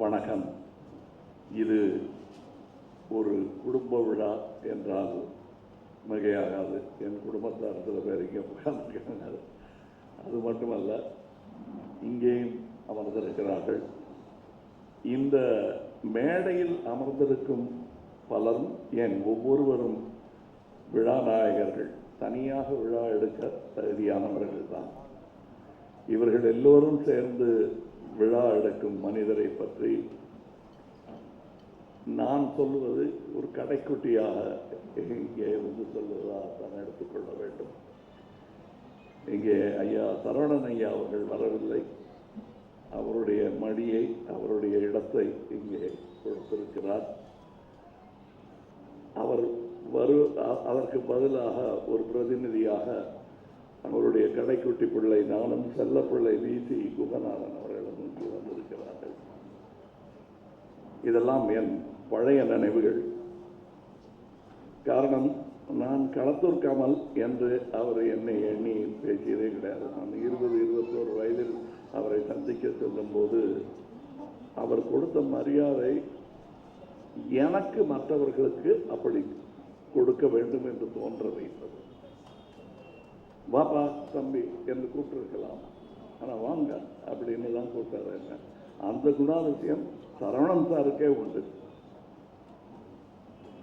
வணக்கம். இது ஒரு குடும்ப விழா என்றால் மிகையாகாது. என் குடும்பத்தார் சில பேர் இங்கே உட்கார்ந்திருக்காங்க அது மட்டுமல்ல இங்கேயும் அமர்ந்திருக்கிறார்கள். இந்த மேடையில் அமர்ந்திருக்கும் பலரும் என் ஒவ்வொருவரும் விழா நாயகர்கள் தனியாக விழா எடுக்க தகுதியானவர்கள் தான் இவர்கள் எல்லோரும் சேர்ந்து விழா எடுக்கும் மனிதரை பற்றி நான் சொல்லுவது ஒரு கடைக்குட்டியாக இங்கே வந்து சொல்வதாக தான் எடுத்துக்கொள்ள வேண்டும். இங்கே ஐயா சரவணன் ஐயா அவர்கள் வரவில்லை. அவருடைய மடியை அவருடைய இடத்தை இங்கே கொடுத்திருக்கிறார். அவர் வரு அ- அதற்கு பதிலாக ஒரு பிரதிநிதியாக அவருடைய கடைக்குட்டி பிள்ளை நானும் செல்ல பிள்ளை வீசி குகநாதன் இதெல்லாம் என் பழைய நினைவுகள். காரணம் நான் களத்தூர் கமல் என்று அவர் என்னை எண்ணி பேசியதே கிடையாது. நான் இருபது இருபத்தோரு வயதில் அவரை சந்திக்க செல்லும்போது அவர் கொடுத்த மரியாதை எனக்கு மற்றவர்களுக்கு அப்படி கொடுக்க வேண்டும் என்று தோன்ற வைத்தது வாப்பா தம்பி என்று கூப்பிட்டிருக்கலாம். ஆனால் வாங்க அப்படின்னு தான் கூப்பிட்டாரு என்ன. அந்த குணாதிசயம் சரவணன் சாருக்கே உண்டு.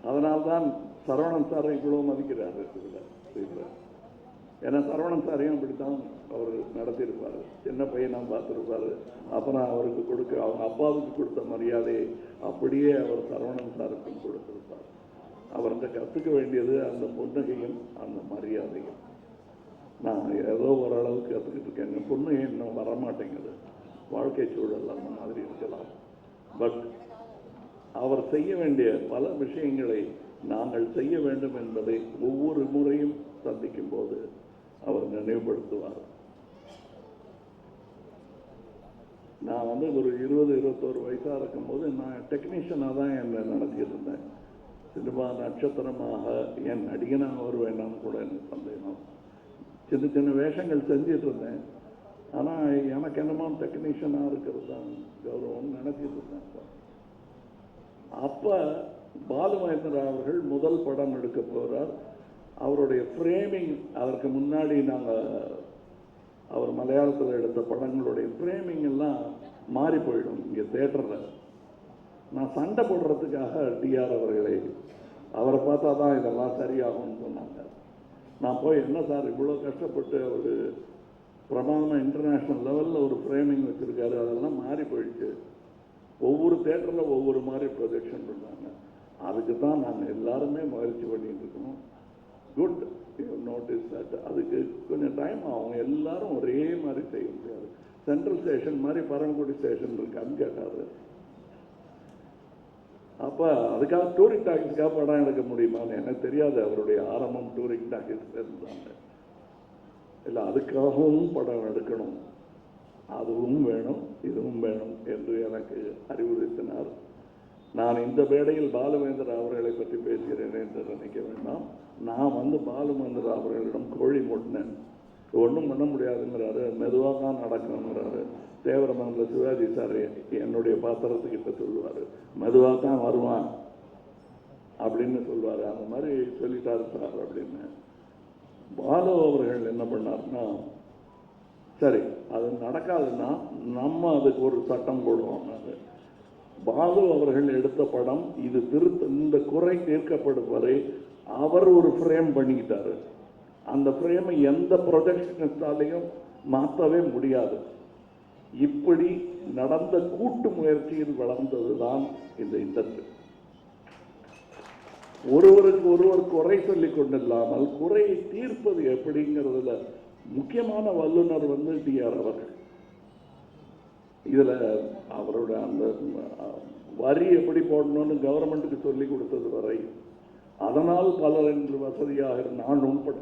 அதனால்தான் சரவணன் சாரை இவ்வளவு மதிக்கிறார் இதுல ஏன்னா சரவணன் சாரையும் அப்படித்தான் அவர் நடத்தியிருப்பார். சின்ன பையனா பார்த்துருப்பாரு. அப்புறம் அவருக்கு கொடுக்க அவங்க அப்பாவுக்கு கொடுத்த மரியாதையை அப்படியே அவர் சரவணன் சாருக்கும் கொடுத்திருப்பார். அவர்கிட்ட கற்றுக்க வேண்டியது அந்த புன்னகையும் அந்த மரியாதையும். நான் ஏதோ ஓரளவுக்கு கற்றுக்கிட்டு இருக்கேன். என் பொண்ணு இன்னும் வரமாட்டேங்குது. வாழ்க்கை சூழல் அந்த மாதிரி இருக்கலாம். பட் அவர் செய்ய வேண்டிய பல விஷயங்களை நாங்கள் செய்ய வேண்டும் என்பதை ஒவ்வொரு முறையும் சந்திக்கும் போது அவர் நினைவுபடுத்துவார். நான் வந்து ஒரு இருபது இருபத்தோரு வயசாக இருக்கும்போது நான் டெக்னீஷியனாக தான் என்னை நடத்தியிருந்தேன். சினிமா நட்சத்திரமாக என் நடிகனாக வருவேண்டான்னு கூட எனக்கு சந்தேகம். சின்ன சின்ன வேஷங்கள் செஞ்சிட்டு இருந்தேன். ஆனால் எனக்கு என்னமோ டெக்னீஷியனாக இருக்கிறது தான். கௌரவம் நினைச்சிட்டு இருந்தேன் அப்போ. அப்ப அவர்கள் முதல் படம் எடுக்க போகிறார் அவருடைய ஃப்ரேமிங் அதற்கு முன்னாடி நாங்கள் அவர் மலையாளத்தில் எடுத்த படங்களுடைய ஃப்ரேமிங் எல்லாம் மாறி போயிடும். இங்கே தேட்டரில் நான் சண்டை போடுறதுக்காக டிஆர் அவர்களை அவரை பார்த்தா தான் இதெல்லாம் சரியாகும்னு சொன்னாங்க. நான் போய் என்ன சார் இவ்வளோ கஷ்டப்பட்டு அவர் பிரமாதமாக இன்டர்நேஷ்னல் லெவலில் ஒரு ஃப்ரேமிங் வச்சுருக்காரு. அதெல்லாம் மாறி போயிடுச்சு. ஒவ்வொரு தேட்டரில் ஒவ்வொரு மாதிரி ப்ரொஜெக்ஷன் பண்ணாங்க அதுக்கு தான் நாங்கள் எல்லாருமே முயற்சி பண்ணிகிட்டு இருக்கோம். குட் நோட்டீஸ் தட் அதுக்கு கொஞ்சம் டைம் ஆகும். எல்லாரும் ஒரே மாதிரி செய்ய முடியாது. சென்ட்ரல் ஸ்டேஷன் மாதிரி பரமக்குடி ஸ்டேஷன் இருக்கான்னு கேட்டார். அப்போ அதுக்காக டூரிங் டாக்கிஸ்க்காக படம் எடுக்க முடியுமான்னு எனக்கு தெரியாது. அவருடைய ஆரம்பம் டூரிங் டாக்கிஸ் இருந்தாங்க இல்லை அதுக்காகவும் படம் எடுக்கணும். அதுவும் வேணும் இதுவும் வேணும் என்று எனக்கு அறிவுறுத்தினார். நான் இந்த மேடையில் பாலுமேந்திர அவர்களை பற்றி பேசுகிறேன் என்று நினைக்க வேண்டாம். நான் வந்து பாலுமேந்திர அவர்களிடம் கோழி மூட்டினேன். ஒன்றும் பண்ண முடியாதுங்கிறாரு மெதுவாக தான் நடக்கணுங்கிறாரு. தேவரமங்கல சிவாஜி சார் என்னுடைய பாத்திரத்துக்கிட்ட சொல்லுவார் மெதுவாக தான் வருவான் அப்படின்னு சொல்லுவார். அந்த மாதிரி சொல்லிட்டாரு சார் அப்படின்னு. பாலோ அவர்கள் என்ன பண்ணாருன்னா சரி அது நடக்காதுன்னா நம்ம அதுக்கு ஒரு சட்டம் போடுவோம் அது. பாலு அவர்கள் எடுத்த படம் இது திருத்த இந்த குறை தீர்க்கப்படும் வரை அவர் ஒரு ஃப்ரேம் பண்ணிக்கிட்டாரு. அந்த ஃப்ரேமை எந்த ப்ரொஜெக்ஷனிஸ்டாலையும் மாற்றவே முடியாது. இப்படி நடந்த கூட்டு முயற்சியில் வளர்ந்தது தான் இந்த இண்டஸ்ட்ரி ஒருவருக்கு ஒருவர் குறை சொல்லி கொண்டில்லாமல் குறையை தீர்ப்பது எப்படிங்கிறதுல முக்கியமான வல்லுனர் வந்து டிஆர் அவர்கள். இதில் அவரோட அந்த வரி எப்படி போடணும்னு கவர்மெண்ட்டுக்கு சொல்லி கொடுத்தது வரை அதனால் பலர் என்று வசதியாக நான் உட்பட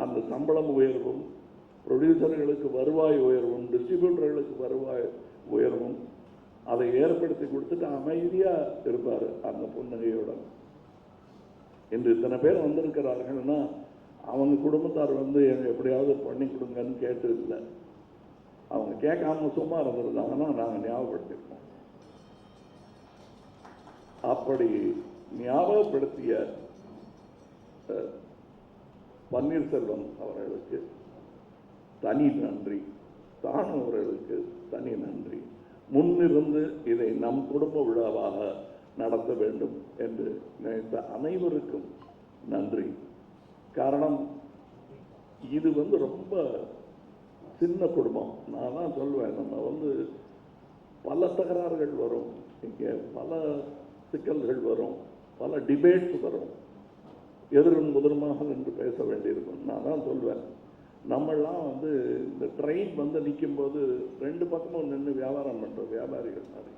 அந்த சம்பளம் உயர்வும் ப்ரொடியூசர்களுக்கு வருவாய் உயர்வும் டிஸ்ட்ரிபியூட்டர்களுக்கு வருவாய் உயர்வும் அதை ஏற்படுத்தி கொடுத்துட்டு அமைதியாக இருப்பார் அந்த புன்னகையோட. இன்று இத்தனை பேர் வந்திருக்கிறார்கள்னா அவங்க குடும்பத்தார் வந்து எப்படியாவது பண்ணி கொடுங்கன்னு கேட்டு இல்லை அவங்க கேட்காம சும்மா இருந்திருந்தாங்கன்னா நாங்கள் ஞாபகப்படுத்திருக்கோம் அப்படி ஞாபகப்படுத்திய பன்னீர்செல்வம் அவர்களுக்கு தனி நன்றி. தானு அவர்களுக்கு தனி நன்றி. முன்னிருந்து இதை நம் குடும்ப விழாவாக நடத்த வேண்டும் என்று நினைத்த அனைவருக்கும் நன்றி. காரணம் இது வந்து ரொம்ப சின்ன குடும்பம். நான் தான் சொல்லுவேன் நம்ம வந்து பல தகராறுகள் வரும். இங்கே பல சிக்கல்கள் வரும். பல டிபேட்ஸ் வரும். எதிரும் முதலுமாக நின்று பேச வேண்டியிருக்கும். நான் தான் சொல்வேன். நம்மெல்லாம் வந்து இந்த ட்ரெயின் வந்து நிற்கும்போது ரெண்டு பக்கமும் நின்று வியாபாரம் பண்ணுற வியாபாரிகள் மாதிரி.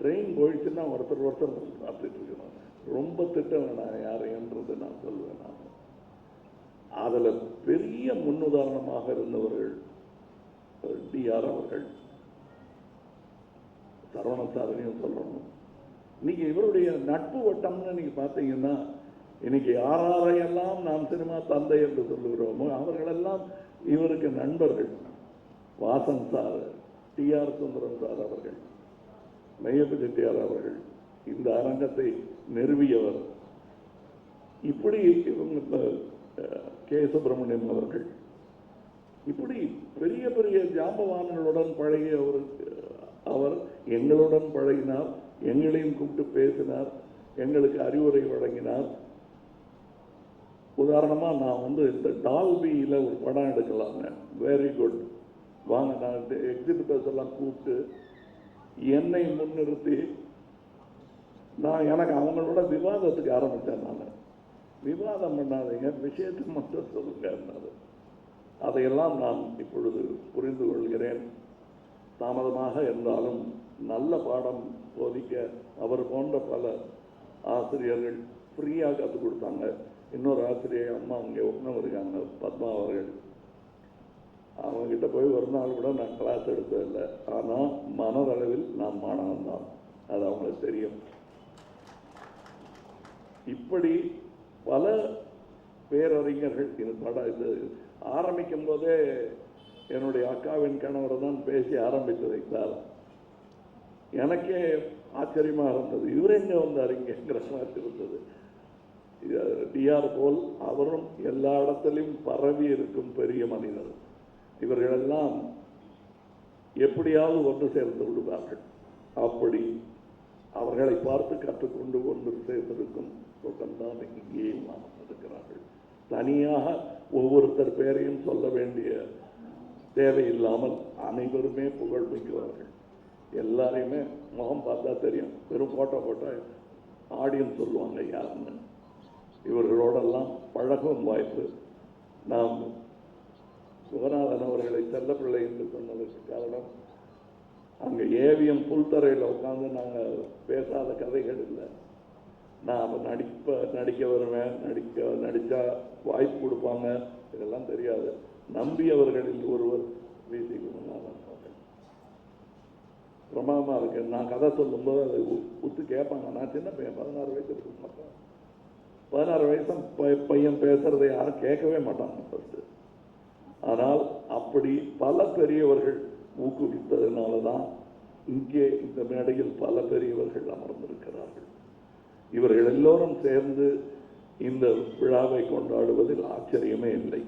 ட்ரெயின் போயிடுச்சுன்னா ஒருத்தர் ஒருத்தர் பார்த்துட்டு இருக்கணும் ரொம்ப திட்டம் வேணாம் யாரைன்றது நான் சொல்லுவேன் நான். அதில் பெரிய முன்னுதாரணமாக இருந்தவர்கள் டிஆர் அவர்கள். சரவண சாதனையும் சொல்லணும். இன்னைக்கு இவருடைய நட்பு வட்டம்னு நீங்கள் பார்த்தீங்கன்னா இன்னைக்கு யாரையெல்லாம் நாம் சினிமா தந்தை என்று சொல்லுகிறோமோ அவர்களெல்லாம் இவருக்கு நண்பர்கள். Vasan sir T R Sundaram sir அவர்கள் மெய்யப்ப செட்டியார் அவர்கள் இந்த அரங்கத்தை நிறுவியவர். இப்படி இவங்க கே சுப்பிரமணியம் அவர்கள். இப்படி பெரிய பெரிய ஜாம்பவான்களுடன் பழகிய ஒரு அவர் எங்களுடன் பழகினார் எங்களையும் கூப்பிட்டு பேசினார் எங்களுக்கு அறிவுரை வழங்கினார். உதாரணமாக நான் வந்து இந்த டால்பியில் ஒரு படம் எடுக்கலாங்க. வெரி குட் வாங்க நான் எக்ஸிபிட்டர்ஸ் எல்லாம் கூப்பிட்டு என்னை முன்னிறுத்தி நான் எனக்கு அவங்களோட விவாதத்துக்கு ஆரம்பித்தேன் நான். விவாதம் பண்ணாதீங்க விஷயத்தை மட்டும் சொல்லுங்க அதையெல்லாம் நான் இப்பொழுது புரிந்து கொள்கிறேன். தாமதமாக இருந்தாலும் நல்ல பாடம் போதிக்க அவர் போன்ற பல ஆசிரியர்கள் ஃப்ரீயாக கற்றுக் கொடுத்தாங்க. இன்னொரு ஆசிரியர் அம்மா அங்கே ஒன்றும் இருக்காங்க பத்மா அவர்கள். அவங்கக்கிட்ட போய் ஒரு நாள் கூட நான் கிளாஸ் எடுத்ததில்லை ஆனால் மனதளவில் நான் மாணவன் தான். அது அவங்களுக்கு தெரியும். இப்படி பல பேரறிஞர்கள் இது படம் இது ஆரம்பிக்கும் போதே என்னுடைய அக்காவின் கணவர் தான் பேசி ஆரம்பித்து வைத்தார் எனக்கே ஆச்சரியமாக இருந்தது. இவர் இங்கே வந்தார் இங்கேங்கிற மாதிரி இருந்தது. டிஆர் போல் அவரும் எல்லா இடத்திலையும் பரவி இருக்கும் பெரிய மனிதர். இவர்களெல்லாம் எப்படியாவது ஒன்று சேர்ந்து விடுவார்கள். அப்படி அவர்களை பார்த்து கற்றுக்கொண்டு ஒன்று சேர்ந்திருக்கும் கூட்டம்தான் இங்கேயும் நாம் இருக்கிறார்கள் தனியாக ஒவ்வொருத்தர் பேரையும் சொல்ல வேண்டிய தேவையில்லாமல் அனைவருமே புகழ் மிக்கவர்கள். எல்லாரையுமே முகம் பார்த்தா தெரியும். வெறும் போட்டோ போட்டா ஆடியன்ஸ் சொல்லுவாங்க யாருன்னு. இவர்களோடெல்லாம் பழகும் வாய்ப்பு நாம் சுகநாதன் அவர்களை செல்லப்பிள்ளை என்று சொன்னதற்கு காரணம் அங்கே ஏவிஎம் புல்தரையில் உட்காந்து நாங்கள் பேசாத கதைகள் இல்லை. நான் அவன் நடிப்ப நடிக்க வருவேன் நடிக்க நடித்தா வாய்ப்பு கொடுப்பாங்க இதெல்லாம் தெரியாது. நம்பியவர்களில் ஒருவர் வி. சி. அவர்கள். பிரமாதமாக இருக்கு. நான் கதை சொல்லும்போது அதை உ- உத்து கேட்பாங்க. நான் சின்ன பையன் பதினாறு வயசு இருக்கும் மாட்டேன் பதினாறு வயசு பையன் பேசுகிறத யாரும் கேட்கவே மாட்டாங்க ஃபஸ்ட்டு ஆனால் அப்படி பல பெரியவர்கள் ஊக்குவித்ததுனால தான் இங்கே இந்த மேடையில் பல பெரியவர்கள் அமர்ந்திருக்கிறார்கள். இவர்கள் எல்லோரும் சேர்ந்து இந்த விழாவை கொண்டாடுவதில் ஆச்சரியமே இல்லை.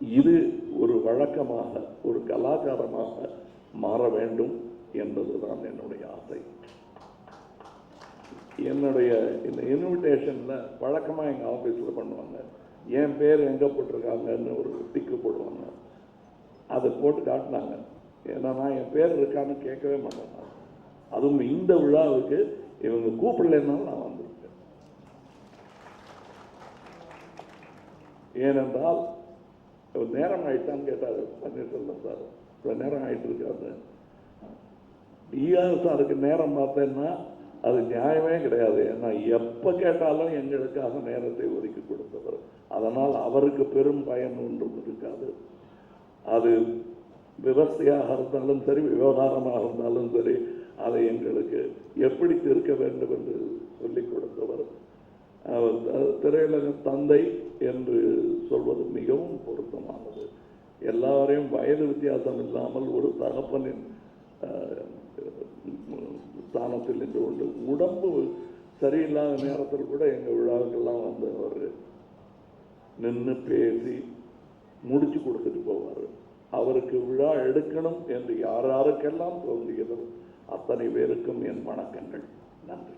இது ஒரு வழக்கமாக ஒரு கலாச்சாரமாக மாற வேண்டும் என்பதுதான் என்னுடைய ஆசை. என்னுடைய இந்த இன்விடேஷனில் வழக்கமாக எங்கள் ஆஃபீஸில் பண்ணுவாங்க. என் பேர் எங்கே போட்டிருக்காங்கன்னு ஒரு டிக்கு போடுவாங்க. அதை போட்டு காட்டினாங்க. ஏன்னா நான் என் பேர் இருக்கான்னு கேட்கவே மாட்டேன். அதுவும் இந்த விழாவுக்கு இவங்க கூப்பிடலைன்னாலும் நான் வந்திருக்கேன். ஏனென்றால் நேரம் ஆயிட்டான்னு கேட்டார் பன்னீர்செல்வம் சார். இவ்வளோ நேரம் ஆயிட்டு இருக்காரு டிஆர் சாருக்கு நேரம் பார்த்தேன்னா அது நியாயமே கிடையாது. ஏன்னா எப்போ கேட்டாலும் எங்களுக்காக நேரத்தை ஒதுக்கி கொடுத்தவர். அதனால் அவருக்கு பெரும் பயன் ஒன்றும் இருக்காது. அது விவசாயாக இருந்தாலும் சரி விவகாரமாக இருந்தாலும் சரி அதை எங்களுக்கு எப்படி தீர்க்க வேண்டும் என்று சொல்லிக் கொடுத்தவர். அவர் திரையுலக தந்தை என்று சொல்வது மிகவும் பொருத்தமானது. எல்லாரையும் வயது வித்தியாசம் இல்லாமல் ஒரு தகப்பனின் ஸ்தானத்தில் நின்று கொண்டு உடம்பு சரியில்லாத நேரத்தில் கூட எங்கள் விழாவுக்கெல்லாம் வந்து அவர் நின்று பேசி முடிச்சு கொடுத்துட்டு போவார். அவருக்கு விழா எடுக்கணும் என்று யார் யாருக்கெல்லாம் தோன்றியதோ அத்தனை பேருக்கும் என் வணக்கங்கள். நன்றி.